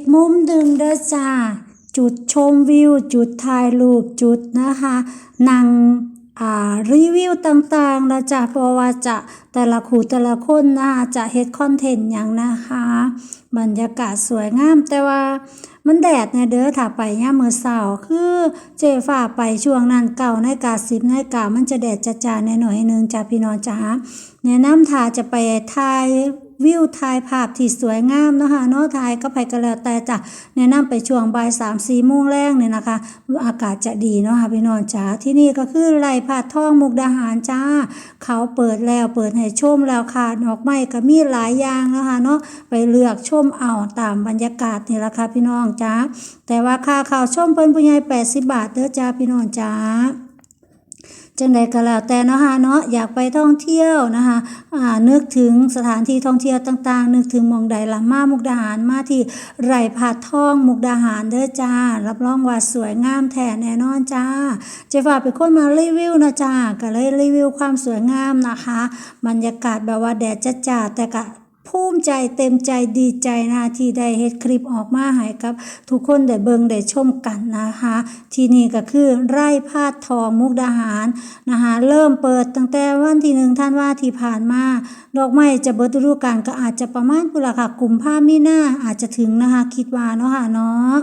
กมุมหนึ่งเด้อจ้า จุดชมวิว จุดถ่ายรูปจุดนะคะนั่งรีวิวต่างๆนะจ๊ะเพราะว่าจะแต่ละคู่แต่ละคนนะคะจะเฮ็ดคอนเทนต์อย่างนะคะ บรรยากาศสวยงาม แต่ว่ามันแดดเนี่ยเด้อถ้าไปย่ามมื้อเช้าคือเจฟ้าไปช่วงนั้นเก่าในกาฬิกา10นกามันจะแดดจ้าๆในหน่อยๆนึงจ้าพี่น้องจ๋าแนะนำถ้าจะไปถ่าย วิวถ่ายภาพที่สวยงามเนาะค่ะเนาะถ่ายก็ไปก็แล้วแต่จ้ะแนะนำไปช่วงบ่าย3 4โมงแรงเนี่ยนะคะ อากาศจะดีเนาะค่ะพี่น้องจ๋าที่นี่ก็คือไร่ผาดทองมุกดาหารจ้า เขาเปิดแล้วเปิดให้ชมแล้วค่ะดอกไม้ก็มีหลายอย่างเนาะค่ะเนาะไปเลือกชมเอาตามบรรยากาศนี่ละค่ะพี่น้องจ้าแต่ว่าค่าเข้าชมเพิ่นผู้ใหญ่80 บาทเด้อจ้าพี่น้องจ้า จังใดก็แล้วแต่เนาะคะเนาะอยากไปท่องเที่ยวนะคะอ่านึกถึงสถานที่ท่องเที่ยวต่าง ๆ นึกถึงมองใดละมามุกดาหารมาที่ไร่ผาดทองมุกดาหารเด้อจ้า รับรองว่าสวยงามแท้แน่นอนจ้าเจฟ้าเป็นคนมารีวิวนะจ้าก็เลยรีวิวความสวยงามนะคะ บรรยากาศแบบว่าแดดจ้าแต่ก็ ภูมิใจเต็มใจดีใจนะที่ได้เฮ็ดคลิปออกมาให้กับ ทุกคนได้เบิงได้ชมกันนะคะ ที่นี่ก็คือไร่พาดทองมุกดาหารนะคะเริ่มเปิดตั้งแต่วันที่หนึ่งท่านว่าที่ผ่านมาดอกไม้จะเบิดฤดูกาลก็อาจจะประมาณพุนลาค่ะกุมภามีนาอาจจะถึงนะคะ คิดว่าเนาะค่ะเนาะ